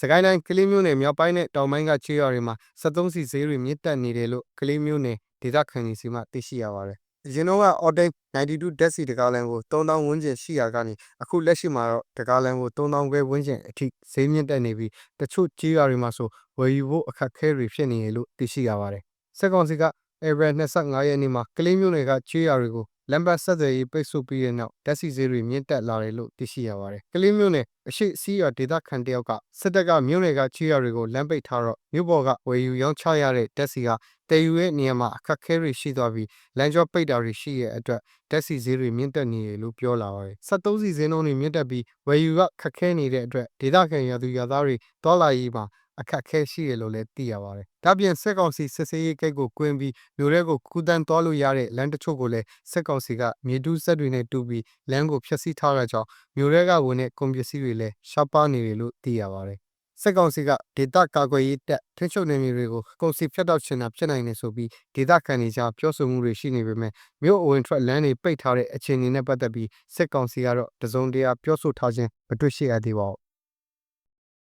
စကိုင်းတိုင်းကလေးမျိုးနယ်မြောက်ပိုင်းနဲ့တောင်ပိုင်းကချေးရွာတွေမှာ73စီဈေးတွေမြင့်တက်နေတယ်လို့ကလေးမျိုးနယ်ဒေသခံတွေစီမှသိရှိရပါတယ်။အရင်တော့က Ortec 92ဓာတ်စီတကားလန်ကို3000ဝန်းကျင်ရှိရာကနေအခုလက်ရှိမှာတော့တကားလန်ကို3000ခွဲဝန်းကျင်အထိဈေးမြင့်တက်နေပြီးတချို့ချေးရွာတွေမှာဆိုဝယ်ယူဖို့အခက်အခဲတွေဖြစ်နေတယ်လို့သိရှိရပါတယ်။စက်ကောင်စီက April 25ရက်နေ့မှာကလေးမျိုးနယ်ကချေးရွာတွေကို လမ်းပတ်ဆက်သွယ်ရေးပိတ်ဆို့ပြီးတဲ့နောက်ဓာတ်ဆီဈေးတွေမြင့်တက်လာတယ်လို့သိရှိရပါတယ်။ကလေးမျိုးနယ်အရှိစီးရွာဒေသခံတယောက်ကစစ်တပ်ကမြို့နယ်ကချေးရွာတွေကိုလမ်းပိတ်ထားတော့မြို့ပေါ်ကဝယ်ယူရောင်းချရတဲ့ဓာတ်ဆီကတည်ယူရဲ့နေရာမှာအခက်အခဲတွေရှိသွားပြီးလမ်းကျောပိတ်တာတွေရှိရဲ့အတွက်ဓာတ်ဆီဈေးတွေမြင့်တက်နေတယ်လို့ပြောလာပါတယ်။73စီဈေးနှုန်းတွေမြင့်တက်ပြီးဝယ်ယူကခက်ခဲနေတဲ့အတွက်ဒေသခံရသူရသားတွေတွာလာရေးမှာ အခက်အခဲရှိရလို့လည်းသိရပါတယ်။ဒါပြင်စက်ကောင်စီစစ်စေးရေးဂိတ်ကိုကွင်းပြီးမြို့ရဲကိုကူတန်းသွားလို့ရတဲ့လမ်းတချို့ကိုလည်းစက်ကောင်စီကမြေတူးစက်တွေနဲ့တူပြီးလမ်းကိုဖျက်ဆီးထားတဲ့ကြောင့်မြို့ရဲကဝင်တဲ့ကုန်ပစ္စည်းတွေလည်းရှားပါနေတယ်လို့သိရပါတယ်။စက်ကောင်စီကဒေတာကာကွယ်ရေးတပ်ထိချုပ်နေမျိုးတွေကိုကုန်စီဖြတ်တောက်ချင်တာဖြစ်နိုင်တယ်ဆိုပြီးဒေတာခံတွေကြားပြောဆိုမှုတွေရှိနေပေမဲ့မြို့အဝင်ထွက်လမ်းတွေပိတ်ထားတဲ့အခြေအနေနဲ့ပတ်သက်ပြီးစက်ကောင်စီကတော့တစုံတရာပြောဆိုထားခြင်းမတွေ့ရှိရသေးပါဘူး